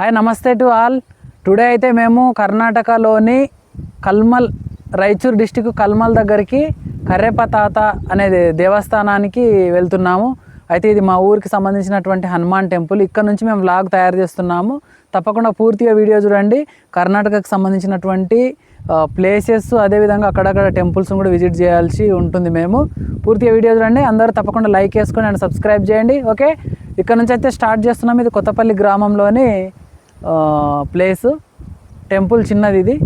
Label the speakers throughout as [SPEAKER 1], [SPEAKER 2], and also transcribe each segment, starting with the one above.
[SPEAKER 1] Hi నమస్తే to all. Today అయితే మేము కర్ణాటకలోని కల్మల్ రాయచూర్ డిస్టిక్ కల్మల్ దగ్గరికి కర్రెప్ప తాత అనే దేవస్థానానికి వెళ్తున్నాము. అయితే ఇది మా ఊరికి సంబంధించినటువంటి హనుమాన్ టెంపుల్. ఇక్కడ నుంచి మేము వ్లాగ్ తయారు చేస్తున్నాము. తప్పకుండా పూర్తిగా వీడియో చూడండి. కర్ణాటకకు సంబంధించినటువంటి ప్లేసెస్ అదేవిధంగా అక్కడక్కడ టెంపుల్స్ కూడా విజిట్ చేయాల్సి ఉంటుంది మేము. పూర్తిగా వీడియో చూడండి. అందరూ తప్పకుండా లైక్ చేసుకొని అండ్ సబ్స్క్రైబ్ చేయండి. ఓకే? ఇక్కడ నుంచి అయితే స్టార్ట్ చేస్తున్నాం ఇది కొత్తపల్లి గ్రామంలోని ప్లేస్ టెంపుల్ చిన్నది ఇది.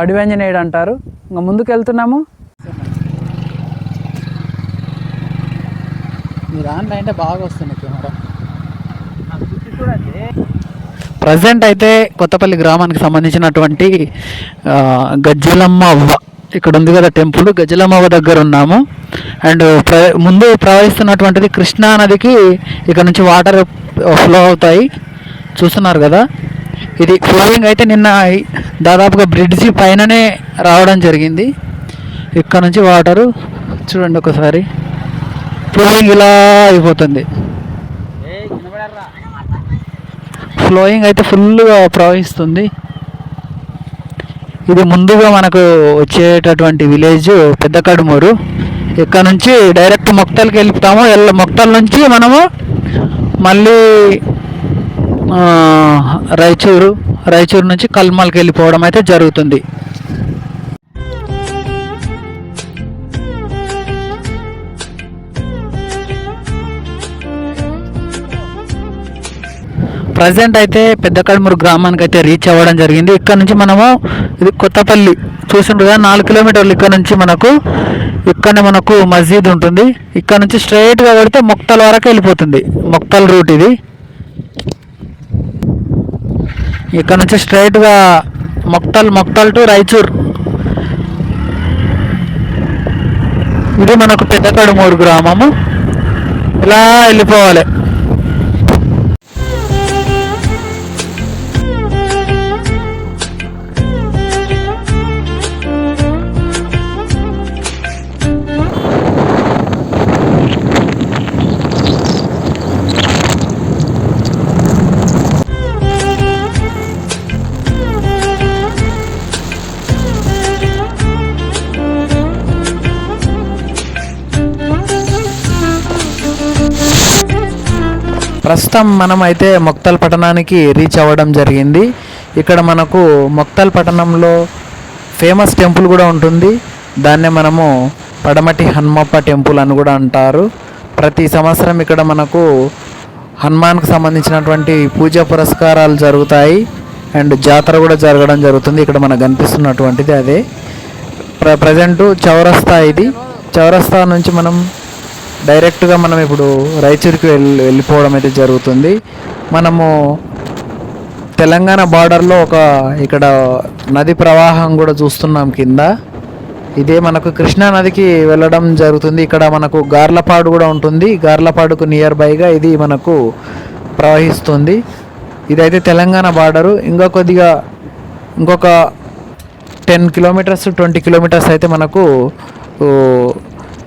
[SPEAKER 1] అడివంజనేయుడు అంటారు. ఇంకా ముందుకు వెళ్తున్నాము మీరు ఆన్లైన్ అంటే బాగా వస్తుంది కెమెరా. ప్రజెంట్ అయితే కొత్తపల్లి గ్రామానికి సంబంధించినటువంటి గజ్జలమ్మ అవ్వ. ఇక్కడ ఉంది కదా టెంపుల్. గజ్జలమ్మ అవ్వ దగ్గర ఉన్నాము. అండ్ ప్ర ముందు ప్రవహిస్తున్నటువంటిది కృష్ణా నదికి ఇక్కడ నుంచి వాటర్ ఫ్లో అవుతాయి. చూస్తున్నారు కదా? ఇది ఫ్లోయింగ్ అయితే నిన్న దాదాపుగా బ్రిడ్జి పైననే రావడం జరిగింది. ఇక్కడ నుంచి వాటరు చూడండి ఒకసారి. ఫ్లోయింగ్ ఇలా అయిపోతుంది. ఫ్లోయింగ్ అయితే ఫుల్గా ప్రవహిస్తుంది. ఇది ముందుగా మనకు వచ్చేటటువంటి విలేజ్ పెద్ద కడుమూరు. ఇక్కడ నుంచి డైరెక్ట్ మొక్తల్కి వెళ్తాము. ఎల్ల మొక్తల నుంచి మనము మళ్ళీ రాయచూరు రాయచూరు నుంచి కల్మల్కి వెళ్ళిపోవడం అయితే జరుగుతుంది. ప్రజెంట్ అయితే పెద్ద కడుమూరు గ్రామానికి అయితే రీచ్ అవ్వడం జరిగింది. ఇక్కడ నుంచి మనము ఇది కొత్తపల్లి చూసిండ్రు నాలుగు కిలోమీటర్లు ఇక్కడ నుంచి మనకు ఇక్కడనే మనకు మస్జీద్ ఉంటుంది. ఇక్కడ నుంచి స్ట్రైట్గా పెడితే మొక్తల వరకు వెళ్ళిపోతుంది. మొక్తల్ రూట్ ఇది. ఇక్కడ నుంచి స్ట్రైట్గా మొక్తల్ మొక్తల్ టు రాయచూర్. ఇది మనకు పెద్దకడుమూరు గ్రామము. ఇలా వెళ్ళిపోవాలి. ప్రస్తుతం మనం అయితే మొక్తల్ పట్టణానికి రీచ్ అవ్వడం జరిగింది. ఇక్కడ మనకు మొక్తల్ పట్టణంలో ఫేమస్ టెంపుల్ కూడా ఉంటుంది. దాన్నే మనము పడమటి హనుమప్ప టెంపుల్ అని కూడా అంటారు. ప్రతి సంవత్సరం ఇక్కడ మనకు హనుమాన్కు సంబంధించినటువంటి పూజా పురస్కారాలు జరుగుతాయి. అండ్ జాతర కూడా జరగడం జరుగుతుంది. ఇక్కడ మనకు కనిపిస్తున్నటువంటిది అదే. ప్ర ప్రజెంటు చౌరస్తా ఇది. చౌరస్తా నుంచి మనం డైరెక్ట్గా మనం ఇప్పుడు రాయచూరుకి వెళ్ళి వెళ్ళిపోవడం అయితే జరుగుతుంది. మనము తెలంగాణ బార్డర్లో ఒక ఇక్కడ నది ప్రవాహం కూడా చూస్తున్నాం కింద. ఇదే మనకు కృష్ణా నదికి వెళ్ళడం జరుగుతుంది. ఇక్కడ మనకు గార్లపాడు కూడా ఉంటుంది. గార్లపాడుకు నియర్ బైగా ఇది మనకు ప్రవహిస్తుంది. ఇదైతే తెలంగాణ బార్డరు. ఇంకా కొద్దిగా ఇంకొక టెన్ కిలోమీటర్స్ ట్వంటీ కిలోమీటర్స్ అయితే మనకు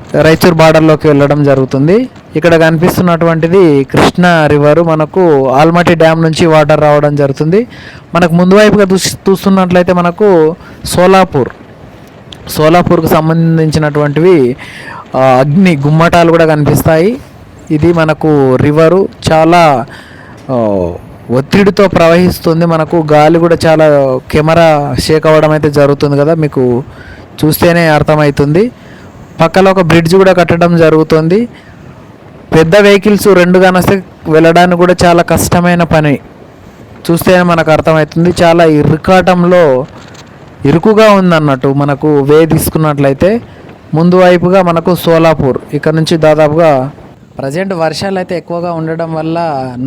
[SPEAKER 1] రైచూర్ రాయచూర్ బార్డర్లోకి వెళ్ళడం జరుగుతుంది. ఇక్కడ కనిపిస్తున్నటువంటిది కృష్ణా రివర్. మనకు ఆల్మటి డ్యామ్ నుంచి వాటర్ రావడం జరుగుతుంది. మనకు ముందు వైపుగా చూసి చూస్తున్నట్లయితే మనకు సోలాపూర్. సోలాపూర్కు సంబంధించినటువంటివి అగ్ని గుమ్మటాలు కూడా కనిపిస్తాయి. ఇది మనకు రివరు చాలా ఒత్తిడితో ప్రవహిస్తుంది. మనకు గాలి కూడా చాలా కెమెరా షేక్ అవ్వడం అయితే జరుగుతుంది కదా మీకు చూస్తేనే అర్థమవుతుంది. పక్కన ఒక బ్రిడ్జ్ కూడా కట్టడం జరుగుతుంది. పెద్ద వెహికల్స్ రెండు వస్తే వెళ్ళడానికి కూడా చాలా కష్టమైన పని. చూస్తేనే మనకు అర్థమవుతుంది చాలా ఇరుకాటంలో ఇరుకుగా ఉందన్నట్టు మనకు వే తీసుకున్నట్లయితే. ముందు వైపుగా మనకు సోలాపూర్ ఇక్కడ నుంచి దాదాపుగా ప్రజెంట్ వర్షాలు అయితే ఎక్కువగా ఉండడం వల్ల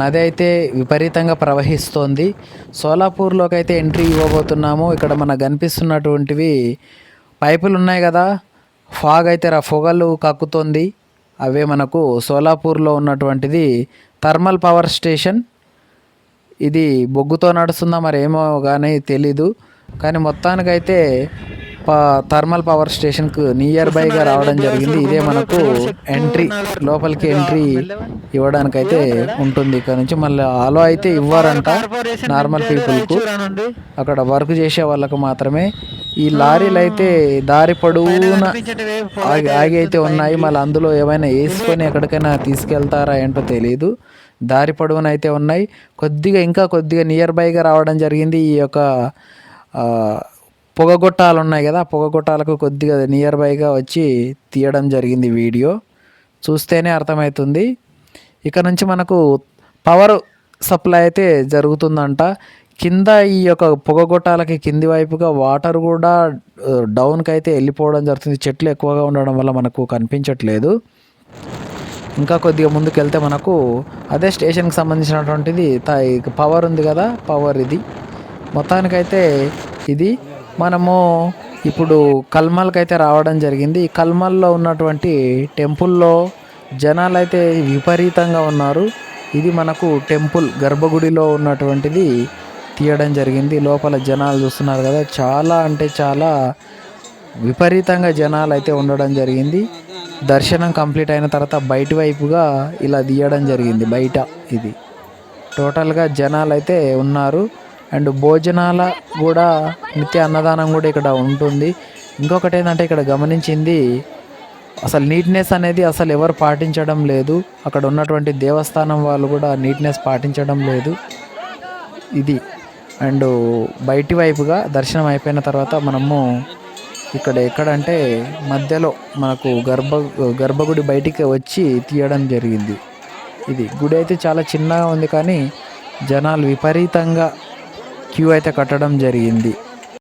[SPEAKER 1] నది అయితే విపరీతంగా ప్రవహిస్తోంది. సోలాపూర్లోకి అయితే ఎంట్రీ ఇవ్వబోతున్నాము. ఇక్కడ మనకు కనిపిస్తున్నటువంటివి పైపులు ఉన్నాయి కదా ఫాగ్ అయితే రా పొగలు కక్కుతోంది. అవే మనకు సోలాపూర్లో ఉన్నటువంటిది థర్మల్ పవర్ స్టేషన్. ఇది బొగ్గుతో నడుస్తుందా మరి ఏమో కానీ తెలీదు. కానీ మొత్తానికైతే థర్మల్ పవర్ స్టేషన్కు నియర్ బైగా రావడం జరిగింది. ఇదే మనకు ఎంట్రీ లోపలికి ఎంట్రీ ఇవ్వడానికైతే ఉంటుంది. ఇక్కడ నుంచి మళ్ళీ ఆలో అయితే ఇవ్వరంట నార్మల్ పీపుల్కు. అక్కడ వర్క్ చేసే వాళ్ళకు మాత్రమే ఈ లారీలు అయితే దారి పొడవునా ఆగి ఆగి అయితే ఉన్నాయి. మళ్ళీ అందులో ఏమైనా వేసుకొని ఎక్కడికైనా తీసుకెళ్తారా ఏంటో తెలియదు దారి పొడవున అయితే ఉన్నాయి. కొద్దిగా ఇంకా కొద్దిగా నియర్ బైగా రావడం జరిగింది. ఈ యొక్క పొగగొట్టాలు ఉన్నాయి కదా పొగగొట్టాలకు కొద్దిగా నియర్ బైగా వచ్చి తీయడం జరిగింది వీడియో. చూస్తేనే అర్థమవుతుంది. ఇక్కడ నుంచి మనకు పవర్ సప్లై అయితే జరుగుతుందంట. కింద ఈ యొక్క పొగగొట్టాలకి కింది వైపుగా వాటర్ కూడా డౌన్కి అయితే వెళ్ళిపోవడం జరుగుతుంది. చెట్లు ఎక్కువగా ఉండడం వల్ల మనకు కనిపించట్లేదు. ఇంకా కొద్దిగా ముందుకు వెళ్తే మనకు అదే స్టేషన్కి సంబంధించినటువంటిది పవర్ ఉంది కదా పవర్ ఇది. మొత్తానికైతే ఇది. మనము ఇప్పుడు కల్మల్కి అయితే రావడం జరిగింది. ఈ కల్మల్లో ఉన్నటువంటి టెంపుల్లో జనాలు అయితే విపరీతంగా ఉన్నారు. ఇది మనకు టెంపుల్ గర్భగుడిలో ఉన్నటువంటిది తీయడం జరిగింది. లోపల జనాలు చూస్తున్నారు కదా. చాలా అంటే చాలా విపరీతంగా జనాలు అయితే ఉండడం జరిగింది. దర్శనం కంప్లీట్ అయిన తర్వాత బయటి వైపుగా ఇలా తీయడం జరిగింది. బయట ఇది. టోటల్గా జనాలు అయితే ఉన్నారు. అండ్ భోజనాల కూడా నిత్య అన్నదానం కూడా ఇక్కడ ఉంటుంది. ఇంకొకటి ఏంటంటే ఇక్కడ గమనించింది అసలు నీట్నెస్ అనేది అసలు ఎవరు పాటించడం లేదు. అక్కడ ఉన్నటువంటి దేవస్థానం వాళ్ళు కూడా నీట్నెస్ పాటించడం లేదు. ఇది. అండ్ బయటి వైపుగా దర్శనం అయిపోయిన తర్వాత మనము ఇక్కడ ఎక్కడంటే మధ్యలో మనకు గర్భ గర్భగుడి బయటికి వచ్చి తీయడం జరిగింది. ఇది గుడి అయితే చాలా చిన్నగా ఉంది కానీ జనాలు విపరీతంగా క్యూ అయితే కట్టడం జరిగింది.